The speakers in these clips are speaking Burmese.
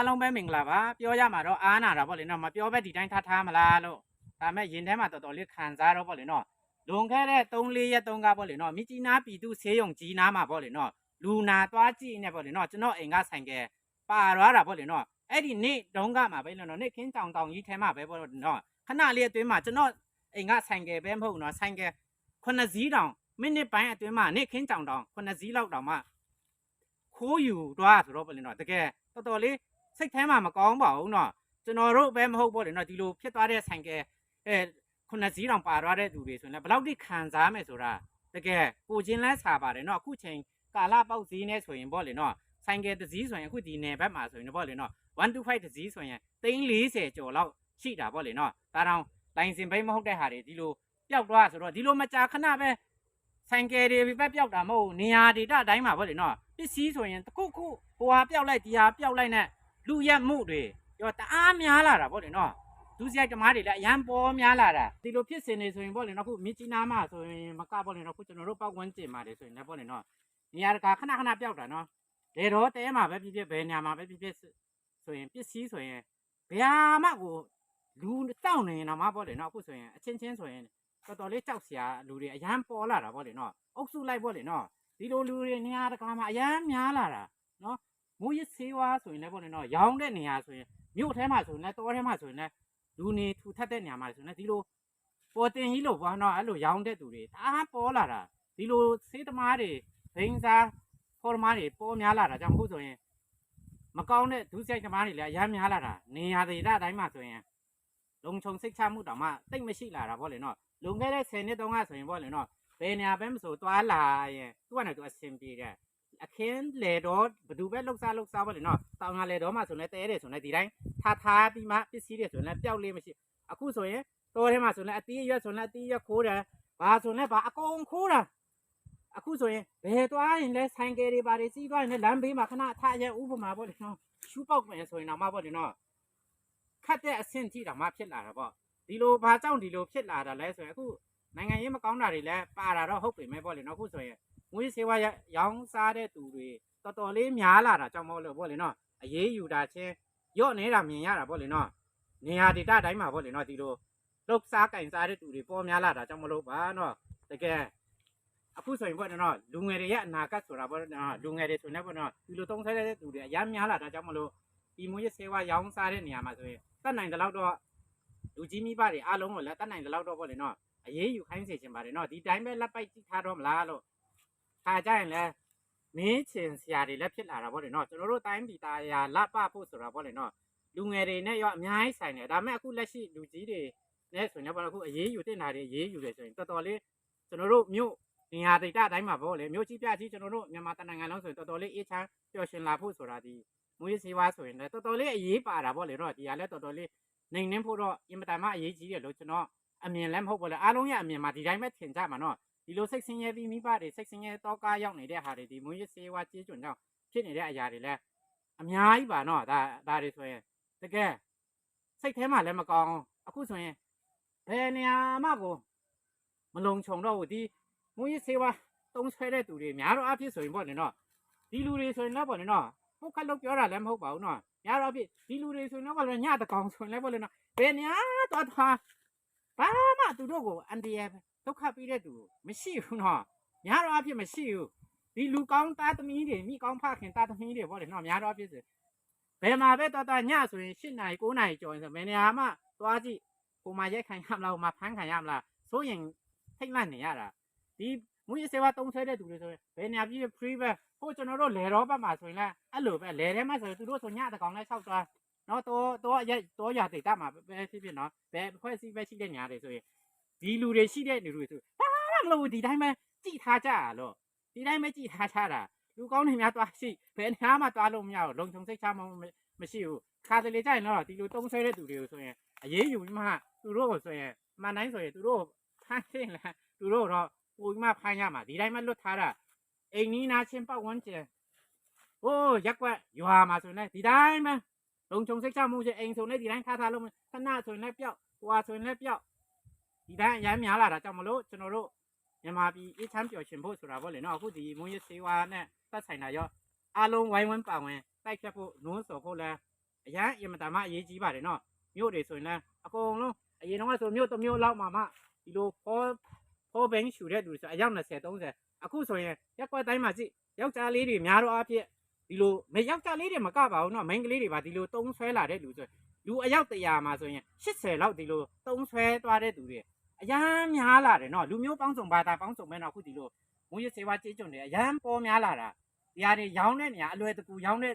အားလုံးပဲမင်္ဂလာပါပြောရမှာတော့အားနာတာပေါ့လေနော်မပြောပဲဒီတိုင်းထားထားမလားလို့ဒါမဲ့ရင်ထဲမှာတော်တော်လေးခံစားတော့ပေါ့လေနော်လွန်ခဲ့တဲ့3-4ရက်တုန်းကပေါ့လေနော်မြကြီးနားပြည်သူဆေးရုံကြီးနားမှာပေါ့လေနော်လူနာသွားကြည့်နေပေါ့လေနော်ကျွန်တော်အိမ်ကဆိုင်ကပါသွားတာပေါ့လေနော်အဲ့ဒီနေ့တုန်းကမှာပဲလို့နော်နေ့ခင်းတောင်တောင်ကြီးထဲမှာပဲပေါ့လေနော်ခဏလေးအတွင်းမှာကျွန်တော်အိမ်ကဆိုင်ကပဲမဟုတ်နော်ဆိုင်ကခုနှစ်စီးတောင်မိနစ်ပိုင်းအတွင်းမှာနေ့ခင်းတောင်တောင်ခုနှစ်စီးလောက်တောင်မှခိုးယူသွားဆိုတော့ပေါ့လေနော်တကယ်တော်တော်လေး စိတ်ထဲမှာမကောင်းပါဘူးနော်ကျွန်တော်တို့ပဲမဟုတ်ပေါ့လေနော်ဒီလိုဖြစ်သွားတဲ့ဆိုင်ကဲအဲခုနှစ်စီးတောင်ပါသွားတဲ့သူတွေဆိုရင်လည်းဘယ်လောက်ထိခံစားမယ်ဆိုတာတကယ်ကိုချင်းလဲစားပါတယ်နော်အခုချိန်ကာလပေါက်စည်းနေဆိုရင်ပေါ့လေနော်ဆိုင်ကဲတစ်စီးဆိုရင်အခုဒီနယ်ဘက်မှာဆိုရင်ပေါ့လေနော်125တစ်စီးဆိုရင်340ကျော်လောက်ရှိတာပေါ့လေနော်ဒါတောင်လိုင်စင်ဘိတ်မဟုတ်တဲ့ဟာတွေဒီလိုပျောက်သွားဆိုတော့ဒီလိုမကြာခဏပဲဆိုင်ကယ်တွေပဲပျောက်တာမဟုတ်ဘူးနေရာဒေတာအတိုင်းမှာပေါ့လေနော်ပစ္စည်းဆိုရင်တစ်ခုခုဟိုဟာပျောက်လိုက်ဒီဟာပျောက်လိုက်နဲ့ လူရက်မှုတွေရောတအားများလာတာပေါ့လေနော်ဒုစရိုက်ဓမ္မတွေလည်းအရန်ပေါ်များလာတာဒီလိုဖြစ်စင်နေဆိုရင်ပေါ့လေနော်ခုမြကြီးနားမှာဆိုရင်မကပေါ့လေနော်ခုကျွန်တော်တို့ပောက်ဝန်းကျင်မှာတွေဆိုရင်လည်းပေါ့လေနော်နေရာတကာခဏခဏပျောက်တာနော်လေတော့တဲမှာပဲဖြစ်ဖြစ်ဘယ်နေရာမှာပဲဖြစ်ဖြစ်ဆိုရင်ပစ္စည်းဆိုရင်ဘယ်ဟာမှကိုလူတောက်နေရင်တော့မပေါ့လေနော်အခုဆိုရင်အချင်းချင်းဆိုရင်တော်တော်လေးကြောက်စရာလူတွေအရန်ပေါ်လာတာပေါ့လေနော်အုပ်စုလိုက်ပေါ့လေနော်ဒီလိုလူတွေနေရာတကာမှာအရန်များလာတာနော် မူရစ်ဆေးဝါးဆိုရင်လည်းပေါ့လေနော်ရောင်းတဲ့နေရာဆိုရင်မြို့ထဲမှာဆိုရင်လည်းတောထဲမှာဆိုရင်လည်းလူနေထူထပ်တဲ့နေရာမှာဆိုရင်လည်းဒီလိုပေါ်တင်ကြီးလို့ပေါ့နော်အဲ့လိုရောင်းတဲ့သူတွေဒါပေါ်လာတာဒီလိုဆေးသမားတွေဘိန်းစားဖော်သမားတွေပေါ်များလာတာကြောင့်အခုဆိုရင်မကောင်းတဲ့ဒုစရိုက်သမားတွေလည်းအရန်များလာတာနေရာဒေသအတိုင်းမှာဆိုရင်လုံခြုံစိတ်ချမှုတောင်မှတိတ်မရှိလာတာပေါ့လေနော်လွန်ခဲ့တဲ့10နှစ်တုန်းကဆိုရင်ပေါ့လေနော်ဘယ်နေရာပဲမဆိုသွားလာရင်သူကလည်းသူအဆင်ပြေတယ် အခင်းလေတော့ဘယ်သူပဲလှုပ်ရှားလှုပ်ရှားပေါ့လေနော်တောင်ငါလေတော့မှဆိုလည်းတဲတယ်ဆိုလည်းဒီတိုင်းထားထားပြီးမှပစ္စည်းတွေဆိုလည်းပျောက်လေးမရှိအခုဆိုရင်တော်ထဲမှာဆိုလည်းအတီးရွက်ဆိုလည်းအတီးရွက်ခိုးတယ်ဘာဆိုလည်းဘာအကုန်ခိုးတာအခုဆိုရင်ဘယ်သွားရင်လဲဆိုင်ကယ်တွေဘာတွေစီးသွားရင်လည်းလမ်းဘေးမှာခဏထားရဲဥပမာပေါ့လေနော်ရှူးပေါက်မယ်ဆိုရင်တော့မှပေါ့လေနော်ခတ်တဲ့အဆင့်ထိတောင်မှဖြစ်လာတာပေါ့ဒီလိုဘာကြောင့်ဒီလိုဖြစ်လာတာလဲဆိုရင်အခုနိုင်ငံရေးမကောင်းတာတွေလည်းပါတာတော့ဟုတ်ပြီမဲ့ပေါ့လေနော်အခုဆိုရင် ငွေစေဝါရောင်းစားတဲ့သူတွေတော်တော်လေးများလာတာကြောင့်မဟုတ်လို့ပေါ့လေနော်အရေးယူတာချင်းရော့နေတာမြင်ရတာပေါ့လေနော်နေရာဒေတာတိုင်းမှာပေါ့လေနော်ဒီလိုလုတ်စားကင်စားတဲ့သူတွေပေါ်များလာတာကြောင့်မလို့ပါနော်တကယ်အခုဆိုရင်ပေါ့နော်လူငယ်တွေရဲ့အနာဂတ်ဆိုတာပေါ့နော်လူငယ်တွေဆိုနေပေါ့နော်ဒီလိုတုံးဆဲတဲ့သူတွေအများများလာတာကြောင့်မလို့ဒီမွေးစေဝါရောင်းစားတဲ့နေရာမှာဆိုရင်တတ်နိုင်တဲ့လောက်တော့လူကြီးမိဘတွေအားလုံးကိုလည်းတတ်နိုင်တဲ့လောက်တော့ပေါ့လေနော်အရေးယူခိုင်းစေချင်ပါတယ်နော်ဒီတိုင်းပဲလက်ပိုက်ကြည့်ထားတော့မလားလို့ ခါကြရင်လည်းမင်းချင်ဆရာတွေလည်းဖြစ်လာတာပေါ့လေနော်ကျွန်တော်တို့တိုင်းပြည်သားရာလက်ပဖို့ဆိုတာပေါ့လေနော်လူငယ်တွေနဲ့ရောအများကြီးဆိုင်တယ်ဒါပေမဲ့အခုလက်ရှိလူကြီးတွေနဲ့ဆိုရင်တော့အခုအရေးယူတင်တာတွေအရေးယူတယ်ဆိုရင်တော်တော်လေးကျွန်တော်တို့မြို့နေရာဒေသတိုင်းမှာပေါ့လေမြို့ကြီးပြကြီးကျွန်တော်တို့မြန်မာတနိုင်ငံလုံးဆိုရင်တော်တော်လေးအေးချမ်းပျော်ရွှင်လာဖို့ဆိုတာဒီမွေးစေဝါဆိုရင်လည်းတော်တော်လေးအရေးပါတာပေါ့လေနော်ဒီကလည်းတော်တော်လေးနိုင်နှင်းဖို့တော့အင်မတန်မှအရေးကြီးတယ်လို့ကျွန်တော်အမြင်လည်းမဟုတ်ဘူးလေအားလုံးရဲ့အမြင်မှာဒီတိုင်းပဲထင်ကြမှာနော် ဒီလိုစိတ်ဆင်းရဲပြီးမိဘတွေစိတ်ဆင်းရဲတော့ကားရောက်နေတဲ့ဟာတွေဒီမွေးရစေးဝါကြေးကျွန်းကြောင့်ဖြစ်နေတဲ့အရာတွေလည်းအများကြီးပါနော်ဒါဒါတွေဆိုရင်တကယ်စိတ်ထဲမှာလည်းမကောင်းအခုဆိုရင်ဘယ်နေရာမှကိုမလုံခြုံတော့ဘူးဒီမွေးရစေးဝါတုံးဆွဲတဲ့သူတွေများတော့အဖြစ်ဆိုရင်ပေါ့လေနော်ဒီလူတွေဆိုရင်လည်းပေါ့လေနော်ပုတ်ခတ်လို့ပြောတာလည်းမဟုတ်ပါဘူးနော်များတော့အဖြစ်ဒီလူတွေဆိုရင်တော့ပေါ့လေညတကောင်ဆိုရင်လည်းပေါ့လေနော်ဘယ်ညာတော့ထားဘာမှသူတို့ကိုအန်ဒီရ ဒုက္ခပေးတဲ့သူမရှိဘူးနော်များတော့အဖြစ်မရှိဘူးဒီလူကောင်းသားသမီးတွေမိကောင်းဖခင်သားသမီးတွေပေါ့လေနော်များတော့အဖြစ်ဆိုဘယ်မှာပဲတော်တော်ညဆိုရင်၈နိုင်9နိုင်ကျော်ရင်ဆိုဘယ်နေရာမှသွားကြည့်ကိုမရိုက်ခံရမလားဟိုမှာဖမ်းခံရမလားဆိုရင်ထိတ်လန့်နေရတာဒီမွေးစေဝါတုံးဆွဲတဲ့သူတွေဆိုရင်ဘယ်နေရာပြည့် free ပဲဟိုကျွန်တော်တို့လေတော့ဘက်မှာဆိုရင်လည်းအဲ့လိုပဲလေထဲမှာဆိုရင်သူတို့ဆိုညတကောင်လဲဆောက်သွားနော်တော့တော့ရတော့ရတိတ်တမှာပဲဖြစ်ဖြစ်နော်ဘယ်ဖွဲ့စည်းပဲရှိတဲ့ညာတွေဆိုရင် ဒီလူတွေရှိတဲ့လူတွေဆိုဘာမှမလုပ်ဘူးဒီတိုင်းပဲကြည်ထားကြရလို့ဒီတိုင်းပဲကြည်ထားချတာလူကောင်းတွေများသွားရှိဘယ်နာမှသွားလို့မရဘူးလုံခြုံစိတ်ချမမရှိဘူးခါတလေကြရင်တော့ဒီလိုတုံးဆွဲတဲ့သူတွေကိုဆိုရင်အရေးယူပြီးမှသူတို့ကိုဆိုရင်မှန်တိုင်းဆိုရင်သူတို့ဖမ်းရှင်းလားသူတို့တော့ပုံပြီးမှဖမ်းရမှာဒီတိုင်းပဲလွတ်ထားတာအိမ်နီးနာချင်းပတ်ဝန်းကျင်ဟိုးရက်ကွက်ရွာမှာဆိုရင်လည်းဒီတိုင်းပဲလုံခြုံစိတ်ချမှုချင်းအိမ်ဆိုလည်းဒီတိုင်းထားထားလို့ခဏဆိုရင်လည်းပျောက်ဟွာဆိုရင်လည်းပျောက် ဒီတိုင်းအများများလာတာကြောင့်မလို့ကျွန်တော်တို့မြန်မာပြည်အေးချမ်းပျော်ရွှင်ဖို့ဆိုတာပေါ့လေနော်အခုဒီမွေးရစေဝါနဲ့သက်ဆိုင်တာရောအားလုံးဝိုင်းဝန်းပါဝင်တိုက်ဖြတ်ဖို့နှိုးဆော်ဖို့လဲအရန်အင်မတန်မှအရေးကြီးပါတယ်နော်မြို့တွေဆိုရင်လည်းအကုန်လုံးအရင်တော့ဆိုမြို့တစ်မြို့လောက်မှမှဒီလိုဖောဖောဘင်းရှူတဲ့လူဆိုအယောက်20 30အခုဆိုရင်ရက်ကွက်တိုင်းမှာကြည့်ယောက်ျားလေးတွေများတော့အဖြစ်ဒီလိုမယောက်ျားလေးတွေမကပါဘူးနော်မိန်းကလေးတွေပါဒီလိုတုံးဆွဲလာတဲ့လူဆိုလူအယောက်100မှာဆိုရင်80လောက်ဒီလိုတုံးဆွဲသွားတဲ့သူတွေ အရန်များလာတယ်နော်လူမျိုးပေါင်းစုံဘာသာပေါင်းစုံပဲနော်အခုဒီလိုငွေစေဝါကြေးကျွန်တွေအရန်ပေါ်များလာတာဒီဟာတွေရောင်းတဲ့နေရာအလွယ်တကူရောင်းတဲ့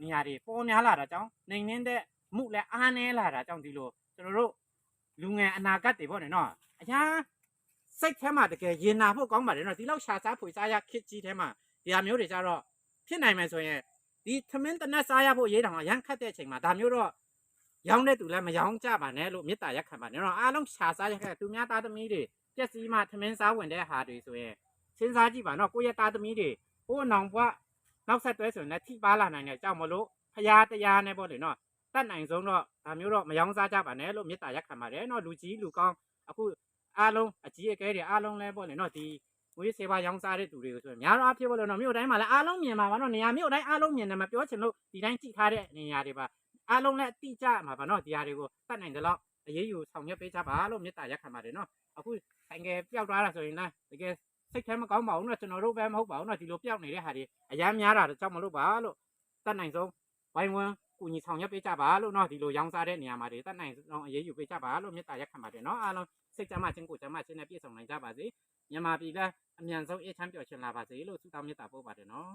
နေရာတွေပေါ်များလာတာကြောင့်နေနှင်းတဲ့မှုလည်းအားနည်းလာတာကြောင့်ဒီလိုကျွန်တော်တို့လူငယ်အနာဂတ်တွေပေါ့နော်အရာစိတ်ထဲမှာတကယ်ရင်နာဖို့ကောင်းပါတယ်နော်ဒီလောက်ရှာစားဖွေစားရခစ်ကြီးထဲမှာဒီဟာမျိုးတွေကြတော့ဖြစ်နိုင်မယ်ဆိုရင်ဒီသမင်းတနက်စားရဖို့ရေးတောင်အရန်ခတ်တဲ့အချိန်မှာဒါမျိုးတော့ ရောင်းတဲ့သူလည်းမရောင်းကြပါနဲ့လို့မေတ္တာရက်ခံပါနဲ့တော့အားလုံးရှာစားရခဲ့သူများသားသမီးတွေပြက်စီးမှသမင်းစားဝင်တဲ့ဟာတွေဆိုရင်စဉ်းစားကြည့်ပါနော်ကိုယ့်ရဲ့သားသမီးတွေဟိုးအနောင်ဘွားနောက်ဆက်တွဲဆိုရင်လည်းထိပါလာနိုင်တဲ့ကြောင့်မလို့ဖရာတရားနဲ့ပေါ့လေနော်တတ်နိုင်ဆုံးတော့ဒါမျိုးတော့မယောင်းစားကြပါနဲ့လို့မေတ္တာရက်ခံပါတယ်နော်လူကြီးလူကောင်းအခုအားလုံးအကြီးအကဲတွေအားလုံးလဲပေါ့လေနော်ဒီငွေစေပါရောင်းစားတဲ့သူတွေကိုဆိုရင်များတော့အဖြစ်ပေါ့လေနော်မြို့တိုင်းမှာလည်းအားလုံးမြင်ပါပါနော်နေရာမြို့တိုင်းအားလုံးမြင်တယ်မပြောချင်လို့ဒီတိုင်းကြည့်ထားတဲ့နေရာတွေပါ အားလုံးလည်းအတိအကျမှာပါနော်ဒီဟာတွေကိုတတ်နိုင်တယ်လို့အရေးယူဆောင်ရွက်ပေးကြပါလို့မေတ္တာရက်ခံပါတယ်နော်အခုဆိုင်ကယ်ပျောက်သွားတာဆိုရင်လည်းတကယ်စိတ်ထဲမကောင်းပါဘူးနော်ကျွန်တော်တို့ပဲမဟုတ်ပါဘူးနော်ဒီလိုပျောက်နေတဲ့ဟာတွေအများများတာတော့ကြောက်မလို့ပါလို့တတ်နိုင်ဆုံးဝိုင်းဝန်းကူညီဆောင်ရွက်ပေးကြပါလို့နော်ဒီလိုရောင်းစားတဲ့နေရာမှာတွေတတ်နိုင်ဆုံးအရေးယူပေးကြပါလို့မေတ္တာရက်ခံပါတယ်နော်အားလုံးစိတ်ကြမ်းမှချင်းကိုယ်ကြမ်းမှချင်းနဲ့ပြည့်စုံနိုင်ကြပါစေမြန်မာပြည်ကအမြန်ဆုံးအေးချမ်းပျော်ရွှင်လာပါစေလို့ဆုတောင်းမေတ္တာပို့ပါတယ်နော်